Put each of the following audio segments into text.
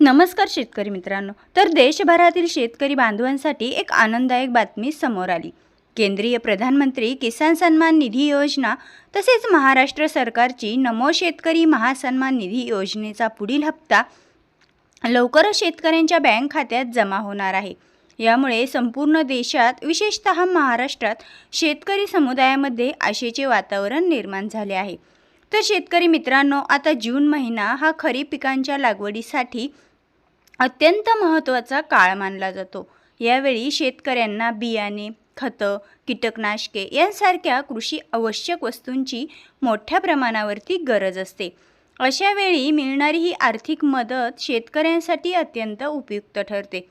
नमस्कार शेतकरी मित्रांनो. तर देशभरातील शेतकरी बांधवांसाठी एक आनंददायक बातमी समोर आली. केंद्रीय प्रधानमंत्री किसान सन्मान निधी योजना तसेच महाराष्ट्र सरकारची नमो शेतकरी महासन्मान निधी योजनेचा पुढील हप्ता लवकरच शेतकऱ्यांच्या बँक खात्यात जमा होणार आहे. यामुळे संपूर्ण देशात विशेषत महाराष्ट्रात शेतकरी समुदायामध्ये आशेचे वातावरण निर्माण झाले आहे. तर शेतकरी मित्रांनो आता जून महिना हा खरीप पिकांच्या लागवडीसाठी अत्यंत महत्त्वाचा काळ मानला जातो. यावेळी शेतकऱ्यांना बियाणे खतं कीटकनाशके यांसारख्या कृषी आवश्यक वस्तूंची मोठ्या प्रमाणावरती गरज असते. अशा वेळी मिळणारी ही आर्थिक मदत शेतकऱ्यांसाठी अत्यंत उपयुक्त ठरते.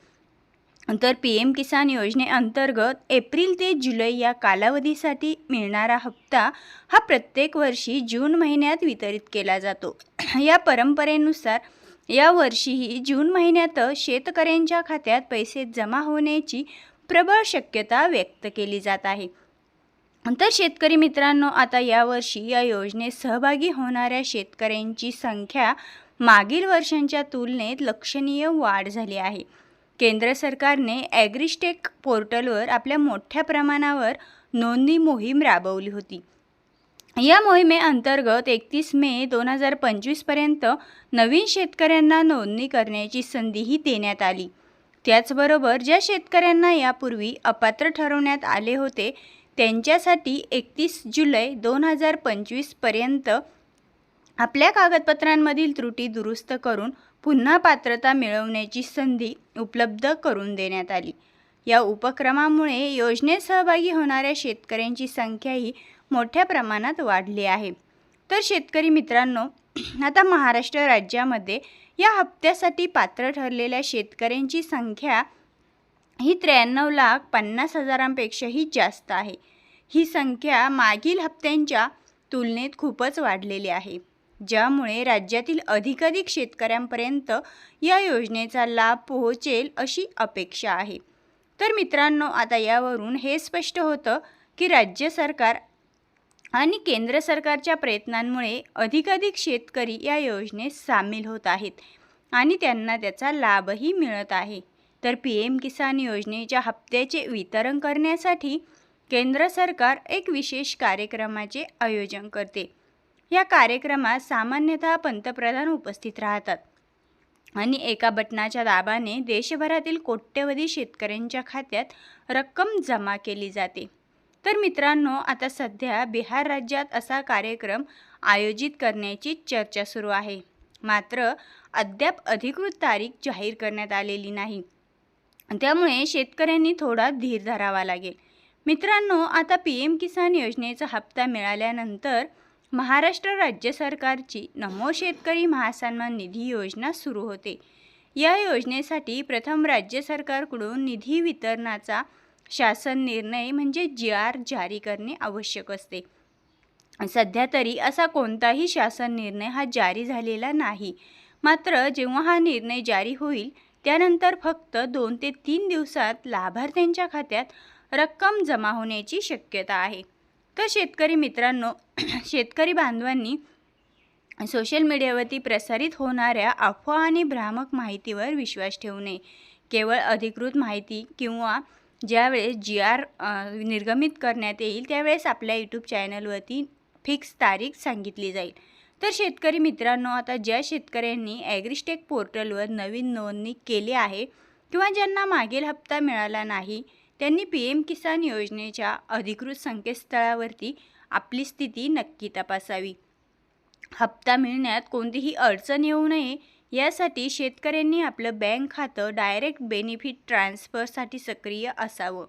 तर पी एम किसान योजनेअंतर्गत एप्रिल ते जुलै या कालावधीसाठी मिळणारा हप्ता हा प्रत्येक वर्षी जून महिन्यात वितरित केला जातो. या परंपरेनुसार या वर्षीही जून महिन्यात शेतकऱ्यांच्या खात्यात पैसे जमा होण्याची प्रबळ शक्यता व्यक्त केली जात आहे. तर शेतकरी मित्रांनो आता यावर्षी या योजनेत सहभागी होणाऱ्या शेतकऱ्यांची संख्या मागील वर्षांच्या तुलनेत लक्षणीय वाढ झाली आहे. केंद्र सरकारने ॲग्रिस्टेक पोर्टलवर आपल्या मोठ्या प्रमाणावर नोंदणी मोहीम राबवली होती. या मोहिमेअंतर्गत एकतीस मे दोन हजार पंचवीसपर्यंत नवीन शेतकऱ्यांना नोंदणी करण्याची संधीही देण्यात आली. त्याचबरोबर ज्या शेतकऱ्यांना यापूर्वी अपात्र ठरवण्यात आले होते त्यांच्यासाठी एकतीस जुलै दोन हजार पंचवीसपर्यंत आपल्या कागदपत्रांमधील त्रुटी दुरुस्त करून पुन्हा पात्रता मिळवण्याची संधी उपलब्ध करून देण्यात आली. या उपक्रमामुळे योजनेत सहभागी होणाऱ्या शेतकऱ्यांची संख्याही मोठ्या प्रमाणात वाढली आहे. तर शेतकरी मित्रांनो आता महाराष्ट्र राज्यामध्ये या हप्त्यासाठी पात्र ठरलेल्या शेतकऱ्यांची संख्या ही त्र्याण्णव लाख पन्नास हजारांपेक्षाही जास्त आहे. ही संख्या मागील हप्त्यांच्या तुलनेत खूपच वाढलेली आहे. ज्यामुळे राज्यातील अधिकाधिक शेतकऱ्यांपर्यंत या योजनेचा लाभ पोहोचेल अशी अपेक्षा आहे. तर मित्रांनो आता यावरून हे स्पष्ट होतं की राज्य सरकार आणि केंद्र सरकारच्या प्रयत्नांमुळे अधिकाधिक शेतकरी या योजनेत सामील होत आहेत आणि त्यांना त्याचा लाभही मिळत आहे. तर पी एम किसान योजनेच्या हप्त्याचे वितरण करण्यासाठी केंद्र सरकार एक विशेष कार्यक्रमाचे आयोजन करते. या कार्यक्रमात सामान्यतः पंतप्रधान उपस्थित राहतात. आणि एका बटनाच्या दाबाने देशभरातील कोट्यवधी शेतकऱ्यांच्या खात्यात रक्कम जमा केली जाते. तर मित्रांनो आता सध्या बिहार राज्यात असा कार्यक्रम आयोजित करण्याची चर्चा सुरू आहे. मात्र अद्याप अधिकृत तारीख जाहीर करण्यात आलेली नाही. त्यामुळे शेतकऱ्यांनी थोडा धीर धरावा लागेल. मित्रांनो आता पी एम किसान योजनेचा हप्ता मिळाल्यानंतर महाराष्ट्र राज्य सरकारची नमो शेतकरी महासन्मान निधी योजना सुरू होते. या योजनेसाठी प्रथम राज्य सरकारकडून निधी वितरणाचा शासन निर्णय म्हणजे जी आर जारी करणे आवश्यक असते. सध्या तरी असा कोणताही शासन निर्णय हा जारी झालेला नाही. मात्र जेव्हा हा निर्णय जारी होईल त्यानंतर फक्त दोन ते तीन दिवसात लाभार्थ्यांच्या खात्यात रक्कम जमा होण्याची शक्यता आहे. तर शेतकरी मित्रांनो शेतकरी बांधवांनी सोशल मीडियावरती प्रसारित होणाऱ्या अफवा आणि भ्रामक माहितीवर विश्वास ठेवू नये. केवळ अधिकृत माहिती किंवा ज्यावेळेस जी आर निर्गमित करण्यात येईल त्यावेळेस आपल्या यूट्यूब चॅनलवरती फिक्स तारीख सांगितली जाईल. तर शेतकरी मित्रांनो आता ज्या शेतकऱ्यांनी ॲग्रिस्टेक पोर्टलवर नवीन नोंदणी केली आहे किंवा ज्यांना मागील हप्ता मिळाला नाही त्यांनी पी एम किसान योजनेच्या अधिकृत संकेतस्थळावरती आपली स्थिती नक्की तपासावी. हप्ता मिळण्यात कोणतीही अडचण येऊ नये यासाठी शेतकऱ्यांनी आपलं बँक खातं डायरेक्ट बेनिफिट ट्रान्सफरसाठी सक्रिय असावं.